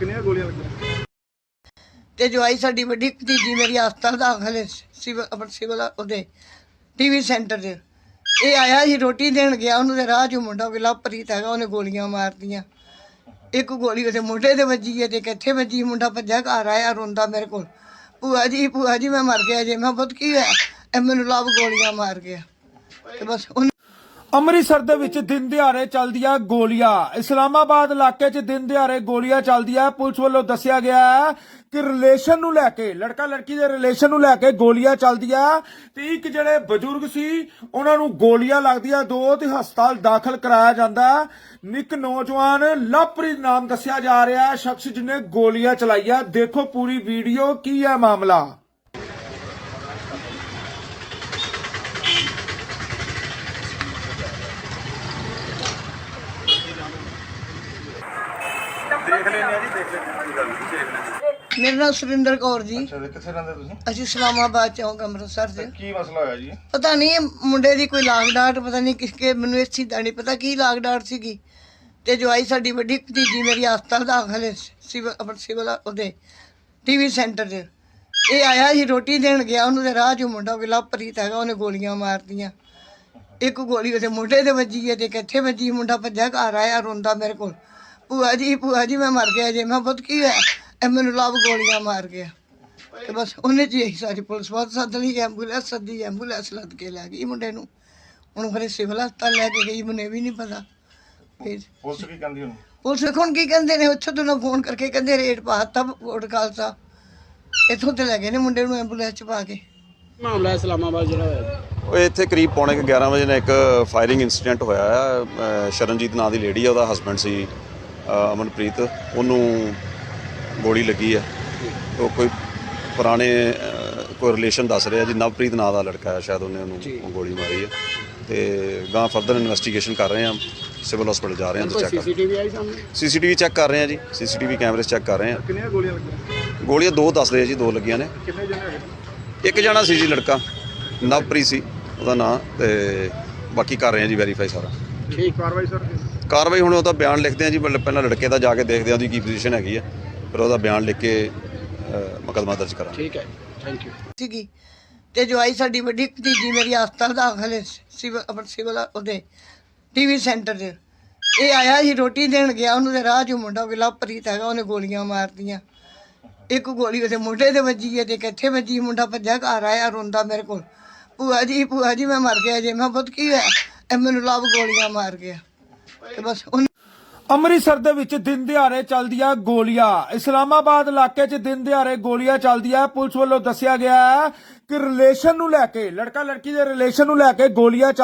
ਕਿੰਨੀਆਂ ਗੋਲੀਆਂ ਲੱਗੀਆਂ? ਤੇ ਜਵਾਈ ਸਾਡੀ ਵੱਡੀ ਭਤੀਜੀ ਮੇਰੀ ਹਸਪਤਾਲ ਦਾਖਲ ਹੈ ਸਿਵਲ ਅਮਰ ਸਿਵਲ ਉਹਦੇ ਟੀਵੀ ਸੈਂਟਰ 'ਚ ਇਹ ਆਇਆ ਸੀ ਰੋਟੀ ਦੇਣ ਗਿਆ, ਉਹਨੂੰ ਤੇ ਰਾਹ 'ਚ ਮੁੰਡਾ ਕੋਈ ਲਵਪ੍ਰੀਤ ਹੈਗਾ, ਉਹਨੇ ਗੋਲੀਆਂ ਮਾਰਤੀਆਂ। ਇੱਕ ਗੋਲੀ ਉਹਦੇ ਮੋਢੇ ਤੇ ਵੱਜੀ ਹੈ ਤੇ ਕਿੱਥੇ ਵੱਜੀ, ਮੁੰਡਾ ਭੱਜਿਆ, ਘਰ ਆਇਆ, ਰੋਂਦਾ ਮੇਰੇ ਕੋਲ। ਭੂਆ ਜੀ ਭੂਆ ਜੀ, ਮੈਂ ਮਰ ਗਿਆ ਜੇ, ਮੈਂ ਬੁੱਧ ਕੀ ਹੋਇਆ? ਇਹ ਮੈਨੂੰ ਲਵ ਗੋਲੀਆਂ ਮਾਰ ਗਿਆ। ਤੇ ਬਸ ਉਹਨੇ ਅੰਮ੍ਰਿਤਸਰ ਦੇ ਵਿੱਚ ਦਿਨ ਦਿਹਾੜੇ ਚੱਲਦੀਆਂ ਗੋਲੀਆਂ। ਇਸਲਾਮਾਬਾਦ ਇਲਾਕੇ 'ਚ ਦਿਨ ਦਿਹਾੜੇ ਗੋਲੀਆਂ ਚੱਲਦੀਆਂ ਪੁਲਿਸ ਵੱਲੋਂ ਦੱਸਿਆ ਗਿਆ ਹੈ ਕਿ ਰਿਲੇਸ਼ਨ ਨੂੰ ਲੈ ਕੇ, ਲੜਕਾ ਲੜਕੀ ਦੇ ਰਿਲੇਸ਼ਨ ਨੂੰ ਲੈ ਕੇ ਗੋਲੀਆਂ ਚੱਲਦੀਆਂ ਤੇ ਇੱਕ ਜਿਹੜੇ ਬਜ਼ੁਰਗ ਸੀ, ਉਹਨਾਂ ਨੂੰ ਗੋਲੀਆਂ ਲੱਗਦੀਆਂ, ਦੋ ਤੇ ਹਸਪਤਾਲ ਦਾਖਲ ਕਰਾਇਆ ਜਾਂਦਾ। ਨਿੱਕ ਨੌਜਵਾਨ ਲਵਪ੍ਰੀਤ ਨਾਮ ਦੱਸਿਆ ਜਾ ਰਿਹਾ ਹੈ। ਸ਼ਖਸ ਜਿਹਨੇ ਗੋਲੀਆਂ ਚਲਾਈਆਂ। ਦੇਖੋ ਪੂਰੀ ਵੀਡੀਓ, ਕੀ ਹੈ ਮਾਮਲਾ? ਦੇਖ ਲੈਣੇ ਆ ਜੀ ਦੇਖ ਲੈਣੇ ਆ ਕੋਈ ਗੱਲ ਨਹੀਂ ਦੇਖ ਲੈਣੇ ਮੇਰਾ ਨਾਮ ਸੁਰਿੰਦਰ ਕੌਰ ਜੀ। ਅੱਛਾ ਤੇ ਕਿੱਥੇ ਰਹਿੰਦੇ ਤੁਸੀਂ? ਅਸੀਂ ਇਸਲਾਮਾਬਾਦ ਚੌਂਕ ਅੰਮ੍ਰਿਤਸਰ 'ਚ। ਕੀ ਮਸਲਾ ਹੋਇਆ ਜੀ? ਪਤਾ ਨਹੀਂ ਇਹ ਮੁੰਡੇ ਦੀ ਕੋਈ ਲਾਗ ਡਾਟ ਪਤਾ ਨਹੀਂ ਕਿਸਕੇ ਮੈਨੂੰ ਇਸ ਚੀਜ਼ ਦਾ ਨਹੀਂ ਪਤਾ ਕੀ ਲਾਗ ਡਾਟ ਸੀਗੀ। ਤੇ ਜਵਾਈ ਸਾਡੀ ਵੱਡੀ ਭਤੀਜੀ ਮੇਰੀ ਹਸਪਤਾਲ ਦਾਖਲ ਹੈ ਸਿਵਲ ਅਮਰ ਸਿਵਲ ਉਹਦੇ ਟੀਵੀ ਸੈਂਟਰ 'ਚ। ਇਹ ਆਇਆ ਸੀ ਰੋਟੀ ਦੇਣ ਗਿਆ ਉਹਨੂੰ ਤੇ ਰਾਹ 'ਚ ਮੁੰਡਾ ਕੋਈ ਲਵਪ੍ਰੀਤ ਹੈਗਾ ਉਹਨੇ ਗੋਲੀਆਂ ਮਾਰਤੀਆਂ। ਇੱਕ ਗੋਲੀ ਉਹਦੇ ਮੋਢੇ ਤੇ ਵੱਜੀ ਹੈ ਤੇ ਕਿੱਥੇ ਵੱਜੀ ਮੁੰਡਾ ਭੱਜਿਆ ਘਰ ਆਇਆ ਰੋਂਦਾ ਮੇਰੇ ਕੋਲ। ਭੂਆ ਜੀ ਭੂਆ ਜੀ ਮੈਂ ਮਰ ਗਿਆ ਜੇ। ਮੈਂ ਪੁੱਤ ਕੀ ਹੋਇਆ? ਇਹ ਮੈਨੂੰ ਲਵ ਗੋਲੀਆਂ ਮਾਰ ਗਿਆ। ਤੇ ਬਸ ਉਹਨੇ ਜੀ ਇਹੀ ਸਾਰੀ ਪੁਲਿਸ ਬਾਤ ਸੱਦ ਲਈ ਐਂਬੂਲੈਂਸ ਸੱਦੀ ਐਂਬੂਲੈਂਸ ਲੱਦ ਕੇ ਲੈ ਗਈ ਮੁੰਡੇ ਨੂੰ। ਹੁਣ ਫਿਰ ਸਿਵਲ ਹਸਪਤਾਲ ਲੈ ਕੇ ਗਈ ਮੈਨੂੰ ਇਹ ਵੀ ਨਹੀਂ ਪਤਾ। ਫਿਰ ਪੁਲਿਸ ਕੀ ਕਹਿੰਦੀ ਹੁਣ? ਪੁਲਿਸ ਵੇਖੋ ਹੁਣ ਕੀ ਕਹਿੰਦੇ ਨੇ ਉੱਥੋਂ ਤੋਂ ਫੋਨ ਕਰਕੇ ਕਹਿੰਦੇ ਰੇਟ ਪਾਤਾ ਕੋਟ ਖਾਲਸਾ। ਇੱਥੋਂ ਤੇ ਲੈ ਗਏ ਨੇ ਮੁੰਡੇ ਨੂੰ ਐਂਬੂਲੈਂਸ ਚ ਪਾ ਕੇ। ਮਾਮਲਾ ਇਸਲਾਮਾਬਾਦ ਜਿਹੜਾ ਹੋਇਆ ਉਹ ਇੱਥੇ ਕਰੀਬ ਪੌਣੇ ਕੁ 11 ਵਜੇ ਨਾਲ ਇੱਕ ਫਾਇਰਿੰਗ ਇਨਸੀਡੈਂਟ ਹੋਇਆ ਅਹ ਸ਼ਰਨਜੀਤ ਨਾਂ ਦੀ ਲੇਡੀ ਆ ਉਹਦਾ ਹਸਬੰਡ ਸੀ। ਅਮਨਪ੍ਰੀਤ ਉਹਨੂੰ ਗੋਲੀ ਲੱਗੀ ਆ। ਉਹ ਕੋਈ ਪੁਰਾਣੇ ਕੋਈ ਰਿਲੇਸ਼ਨ ਦੱਸ ਰਿਹਾ ਜੀ ਨਵਪ੍ਰੀਤ ਨਾਂ ਦਾ ਲੜਕਾ ਹੈ ਸ਼ਾਇਦ ਉਹਨੇ ਉਹਨੂੰ ਗੋਲੀ ਮਾਰੀ ਹੈ ਤੇ ਗਾਂ ਫਰਦਰ ਇਨਵੈਸਟੀਗੇਸ਼ਨ ਕਰ ਰਹੇ ਆ ਸਿਵਲ ਹਸਪੀਟਲ ਜਾ ਰਹੇ ਆ ਕੋਈ ਤਾਂ ਚੈੱਕ ਸੀਸੀਟੀਵੀ ਆਈ ਸਾਹਮਣੇ? ਸੀਸੀਟੀਵੀ ਚੈੱਕ ਕਰ ਰਹੇ ਆ ਜੀ ਸੀਸੀਟੀਵੀ ਕੈਮਰੇ ਚੈੱਕ ਕਰ ਰਹੇ ਆ। ਕਿੰਨੀਆਂ ਗੋਲੀਆਂ ਲੱਗੀਆਂ? ਗੋਲੀਆਂ ਦੋ ਦੱਸਦੇ ਆ ਜੀ ਦੋ ਲੱਗੀਆਂ ਨੇ। ਕਿੰਨੇ ਜਣੇ ਹੈਗੇ? ਇੱਕ ਜਣਾ ਸੀ ਜੀ ਲੜਕਾ ਨਵਪ੍ਰੀਤ ਸੀ ਉਹਦਾ ਨਾਂ ਤੇ ਬਾਕੀ ਕਰ ਰਹੇ ਆ ਜੀ ਵੈਰੀਫਾਈ ਸਾਰਾ। ਠੀਕ ਕਾਰਵਾਈ ਸਰ ਕਾਰਵਾਈ ਹੁਣ ਉਹਦਾ ਬਿਆਨ ਲਿਖਦੇ ਆ ਜੀ ਪਹਿਲਾਂ ਲੜਕੇ ਦਾ ਜਾ ਕੇ ਦੇਖਦੇ ਆ ਉਹਦੀ ਕੀ ਪੋਜੀਸ਼ਨ ਹੈਗੀ ਆ। ਫਿਰ ਉਹਦਾ ਬਿਆਨ ਲਿਖ ਕੇ ਮੁਕੱਦਮਾ ਦਰਜ ਕਰਾਂਗੇ। ਠੀਕ ਹੈ ਥੈਂਕ ਯੂ ਸੀਗੀ। ਤੇ ਜਵਾਈ ਸਾਡੀ ਵੱਡੀ ਭਤੀਜੀ ਮੇਰੀ ਹਸਪਤਾਲ ਦਾਖਲ ਸਿਵਲ ਅਮਰ ਸਿਵਲ ਉਹਦੇ ਟੀਵੀ ਸੈਂਟਰ 'ਚ। ਇਹ ਆਇਆ ਸੀ ਰੋਟੀ ਦੇਣ ਗਿਆ ਉਹਨੂੰ ਤੇ ਰਾਹ 'ਚ ਮੁੰਡਾ ਕੋਈ ਲਵਪ੍ਰੀਤ ਹੈਗਾ ਉਹਨੇ ਗੋਲੀਆਂ ਮਾਰਤੀਆਂ। ਇੱਕ ਗੋਲੀ ਉਹਦੇ ਮੋਢੇ ਤੇ ਵੱਜੀ ਹੈ ਤੇ ਕਿੱਥੇ ਵੱਜੀ ਮੁੰਡਾ ਭੱਜਿਆ ਘਰ ਆਇਆ ਰੋਂਦਾ ਮੇਰੇ ਕੋਲ। ਭੂਆ ਜੀ ਭੂਆ ਜੀ ਮੈਂ ਮਰ ਗਿਆ ਜੇ ਮੈਂ ਪੁੱਤ ਕੀ ਹੋਇਆ? ਇਹ ਮੈਨੂੰ ਲਵ ਗੋਲੀਆਂ ਮਾਰ ਗਿਆ। ਤੇ ਬਸ ਉਹਨੇ ਅੰਮ੍ਰਿਤਸਰ ਦੇ ਵਿੱਚ ਦਿਨ ਦਿਹਾੜੇ ਚੱਲਦੀ ਚੱਲਦੀਆਂ ਗੋਲੀਆਂ। ਇਸਲਾਮਾਬਾਦ ਇਲਾਕੇ 'ਚ ਦਿਨ ਦਿਹਾੜੇ ਗੋਲੀਆਂ ਚੱਲਦੀ ਚੱਲਦੀਆਂ। ਪੁਲਿਸ ਵੱਲੋਂ ਦੱਸਿਆ ਗਿਆ ਹੈ ਕਿ ਰਿਲੇਸ਼ਨ ਨੂੰ ਲੈ ਕੇ ਲੜਕਾ ਲੜਕੀ ਦੇ ਰਿਲੇਸ਼ਨ ਨੂੰ ਲੈ ਕੇ ਗੋਲੀਆਂ ਚੱਲ